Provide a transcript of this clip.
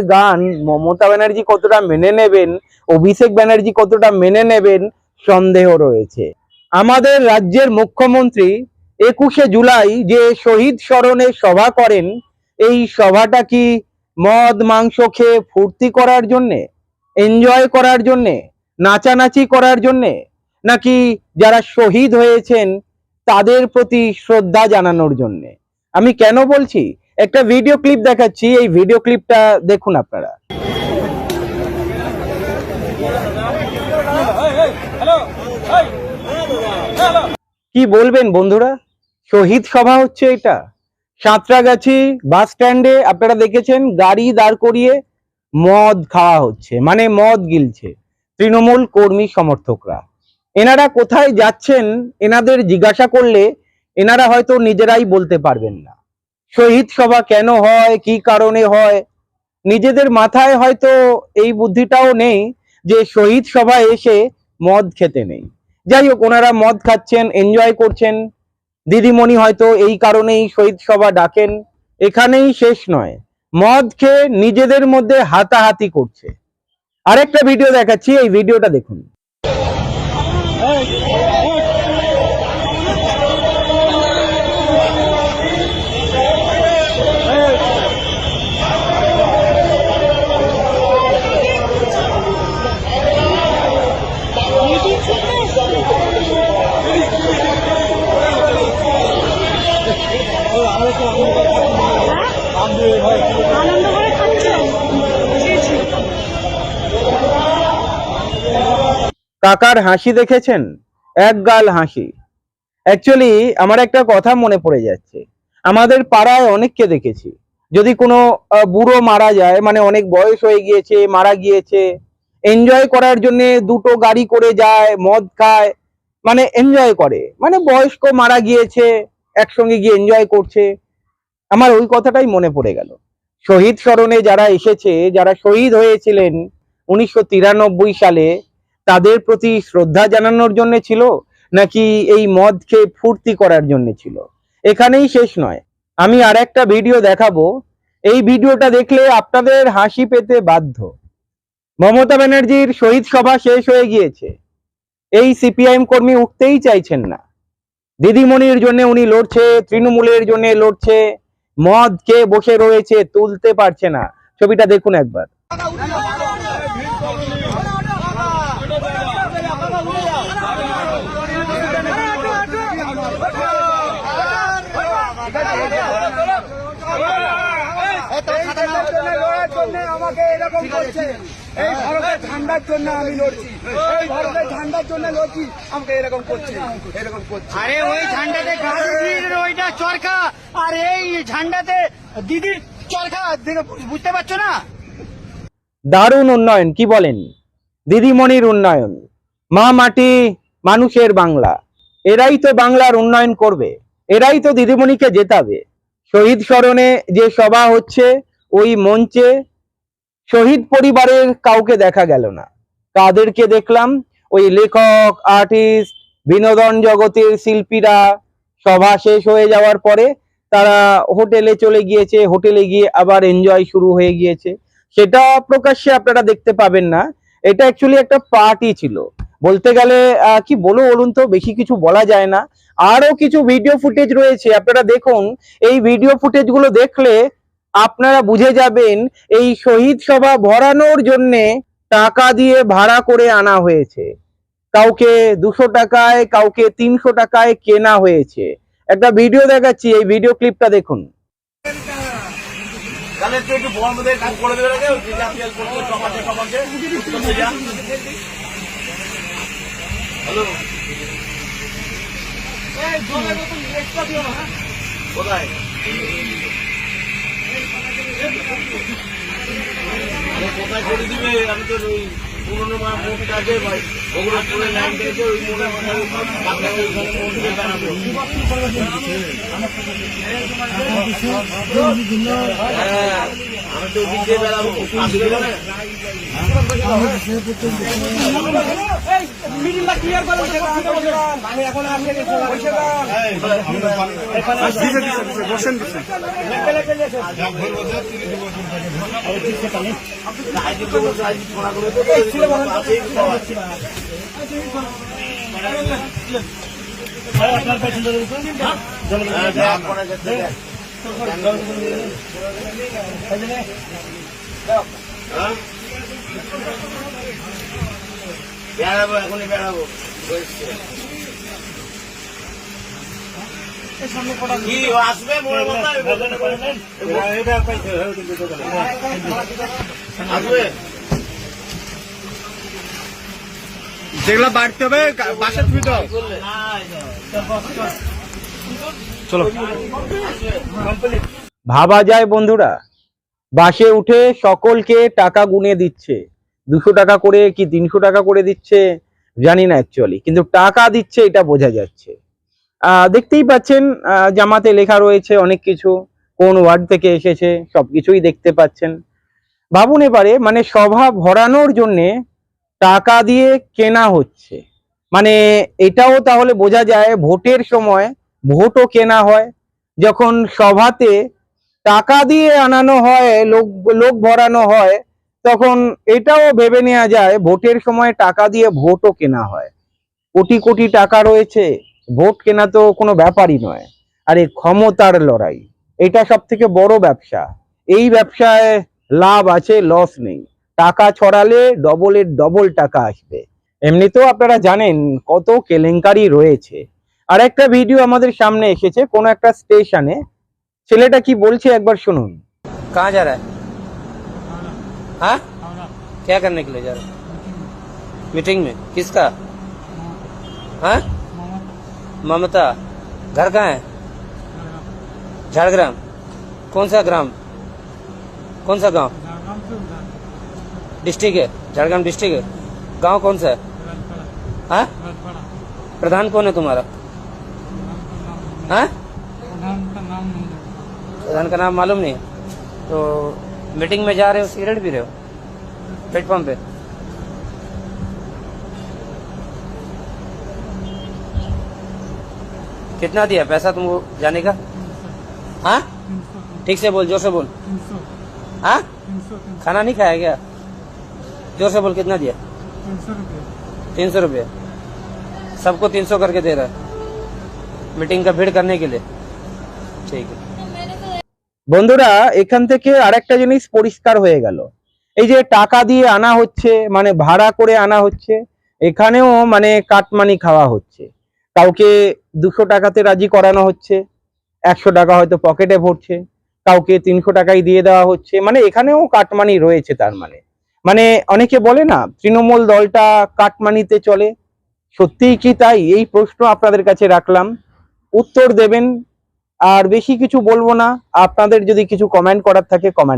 গান, মমতা ব্যানার্জি কতটা মেনে নেবেন, অভিষেক ব্যানার্জি কতটা মেনে নেবেন, সন্দেহ রয়েছে। আমাদের রাজ্যের মুখ্যমন্ত্রী একুশে জুলাই যে শহীদ স্মরণে সভা করেন, এই সভাটা কি মদ, মাংস খেয়ে ফুর্তি করার জন্যে এনজয় করার জন্যে, নাচানাচি করার জন্যে, নাকি যারা শহীদ হয়েছেন, তাদের প্রতি শ্রদ্ধা জানানোর জন্যে? আমি কেন বলছি একটা ভিডিও ক্লিপ দেখাচ্ছি, এই ভিডিও ক্লিপটা দেখুন আপনারা। কি বলবেন বন্ধুরা? শহীদ সভা হচ্ছে এটা। সাঁতরাগাছি বাস স্ট্যান্ডে আপনারা দেখেছেন, গাড়ি দাঁড় করিয়ে মদ খাওয়া হচ্ছে মানে মদ গিলছে তৃণমূল কর্মী সমর্থকরা। এনারা কোথায় যাচ্ছেন, এনাদের জিজ্ঞাসা করলে এনারা হয়তো নিজেরাই বলতে পারবেন না। শহীদ সভা কেন হয়, কি কারণে হয়? নিজেদের মাথায় হয়তো এই বুদ্ধিটাও নেই যে শহীদ সভায় এসে মদ খেতে নেই। যাই হোক, ওনারা মদ খাচ্ছেন এনজয় করছেন। দিদিমণি হয়তো এই কারণেই শহীদ সভা ডাকেন। এখানেই শেষ নয়। মদ খেয়ে নিজেদের মধ্যে হাতাহাতি করছে। আরেকটা ভিডিও দেখাচ্ছি, এই ভিডিওটা দেখুন। কাকার হাসি দেখেছেন? এক গাল হাসি। অ্যাকচুয়ালি আমার একটা কথা মনে পড়ে যাচ্ছে। আমাদের পাড়ায় অনেককে দেখেছি। যদি কোনো বুড়ো মারা যায় মানে অনেক বয়স হয়ে গিয়েছে, মারা গিয়েছে এনজয় করার জন্য দুটো গাড়ি করে যায়, মদ খায় মানে এনজয় করে। মানে বয়স্ক মারা গিয়েছে, একসঙ্গে গিয়ে এনজয় করছে। আমার ওই কথাটাই মনে পড়ে গেল। শহীদ স্মরণে যারা এসেছে, যারা শহীদ হয়েছিলেন, উনিশশো তিরানব্বই সালে তাদের প্রতি শ্রদ্ধা জানানোর জন্য ছিল, নাকি এই মদ খেয়ে ফুর্তি করার জন্য ছিল? এখানেই শেষ নয়। আমি আর একটা ভিডিও দেখাবো। এই ভিডিওটা দেখলে আপনাদের হাসি পেতে বাধ্য। মমতা ব্যানার্জির শহীদ সভা শেষ হয়ে গিয়েছে। এই সিপিআইএম কর্মী উঠতেই চাইছেন না। দিদিমণির জন্য উনি লড়ছে, তৃণমূলের জন্য লড়ছে মদ খেয়ে বসে রয়েছে, তুলতে পারছে না। ছবিটা দেখুন একবার। জন্য আমাকে এরকম করছে। এই ভারতের ঠান্ডার জন্য আমি লড়ছি। এই ভারতের ঠান্ডার জন্য লড়ছি। আমাকে এরকম করছে। এরকম করছে। আরে ওই গান্ধীজির ওইটা চরকা আর এই ঝান্ডাতে দিদির চরকা বুঝতে পারছ না? দারুণ উন্নয়ন কি বলেন? দিদিমণির উন্নয়ন মা মাটি মানুষের বাংলা। এরাই তো বাংলার উন্নয়ন করবে। এরাই তো দিদিমণিকে জেতাবে। শহীদ স্মরণে যে সভা হচ্ছে ওই মঞ্চে শহীদ পরিবারের কাউকে দেখা গেল না। কাদেরকে দেখলাম? ওই লেখক আর্টিস্ট বিনোদন জগতের শিল্পীরা সভা শেষ হয়ে যাওয়ার পরে তারা হোটেলে চলে গিয়েছে। হোটেলে গিয়ে আবার এনজয় শুরু হয়ে গিয়েছে। সেটা প্রকাশ্যে আপনারা দেখতে পাবেন না। এটা অ্যাকচুয়ালি একটা পার্টি ছিল। বলতে গেলে কি বলো বলুন তো, বেশি কিছু বলা যায় না। আরও কিছু ভিডিও ফুটেজ রয়েছে। আপনারা দেখুন, এই ভিডিও ফুটেজগুলো দেখলে আপনারা বুঝে যাবেন এই শহীদ সভা ভরানোর জন্যে টাকা দিয়ে ভাড়া করে আনা হয়েছে। কাউকে দুশো টাকায় কাউকে তিনশো টাকায় কেনা হয়েছে। একটা ভিডিও দেখাচ্ছি এই ভিডিও ক্লিপটা দেখুন। কোথায়? কোথায় করে দিবে? আমি তো ওই পুরোনো মা আছে ভাই ওগুলো পুরো লাইন দিয়েছে ওই মোড়ে হ্যাঁ আমি তো ওদিক দিয়ে বেড়াবো। আসবে না যাচ্ছে, দেখ। হ্যাঁ? বেড়াবো এখনই বেড়াবো বসছে। কি ও আসবে মনে কথা আসবে যেগুলো বাড়তে হবে বাসা তুমি তো ভাবা যায় বন্ধুরা বাসে উঠে সকলকে টাকা গুনে দিচ্ছে। দুশো টাকা করে কি তিনশো টাকা করে দিচ্ছে? জানি না অ্যাকচুয়ালি কিন্তু টাকা দিচ্ছে এটা বোঝা যাচ্ছে। দেখতেই পাচ্ছেন জামাতে লেখা রয়েছে অনেক কিছু, কোন ওয়ার্ড থেকে এসেছে, সবকিছুই দেখতে পাচ্ছেন। ভাবুন এবারে মানে সভা ভরানোর জন্যে টাকা দিয়ে কেনা হচ্ছে। মানে এটাও তাহলে বোঝা যায়, ভোটের সময় ভোটও কেনা হয়, যখন সভাতে টাকা দিয়ে আনানো হয়, লোক লোক ভরানো হয়, তখন এটাও ভেবে নেওয়া যায়, ভোটের সময় টাকা দিয়ে ভোটও কেনা হয়। কোটি কোটি টাকা রয়েছে। ভোট কেনা তো কোনো ব্যাপারই নয় আরে ক্ষমতার লড়াই এটা সব থেকে বড় ব্যবসা এই ব্যবসায় লাভ আছে লস নেই টাকা ছড়ালে ডবলের ডবল টাকা আসবে এমনিতেও আপনারা জানেন কত কেলেঙ্কারি রয়েছে আর একটা ভিডিও আমাদের সামনে এসেছে কোন একটা স্টেশনে ছেলেটা কি বলছে একবার শুনুন कहाँ जा रहा है हाँ क्या करने के लिए जा रहा है मीटिंग में किसका हाँ ममता, घर कहाँ है? झाड़ग्राम। कौन सा ग्राम? कौन सा गाँव? डिस्ट्रिक्ट है, झाड़ग्राम डिस्ट्रिक्ट है। गाँव कौन सा है? हाँ? प्रधान कौन है तुम्हारा? हाँ? प्रधान का नाम मालूम नहीं तो मीटिंग में जा रहे हो, सिगरेट पी रहे हो? प्लेटफॉर्म पे? कितना दिया पैसा तुमको जाने का हाँ ठीक से बोल जोर से बोल हाँ खाना नहीं खाया क्या जोर से बोल कितना दिया तीन सौ रुपये सबको तीन सौ करके दे रहा है मीटिंग का भीड़ करने के लिए ठीक है বন্ধুরা এখান থেকে আরেকটা জিনিস পরিষ্কার হয়ে গেল এই যে টাকা দিয়ে আনা হচ্ছে মানে ভাড়া করে আনা হচ্ছে এখানেও মানে কাটমানি খাওয়া হচ্ছে কাউকে দুশো টাকাতে রাজি করানো হচ্ছে, একশো টাকা হয়তো পকেটে ভরছে, কাউকে তিনশো টাকাই দিয়ে দেওয়া হচ্ছে মানে এখানেও কাটমানি রয়েছে তার মানে। মানে অনেকে বলে না, তৃণমূল দলটা কাটমানিতে চলে। সত্যিই কি তাই? এই প্রশ্ন আপনাদের কাছে রাখলাম। উত্তর দেবেন, আর বেশি কিছু বলব না। আপনাদের যদি কিছু কমেন্ট করার থাকে কমেন্ট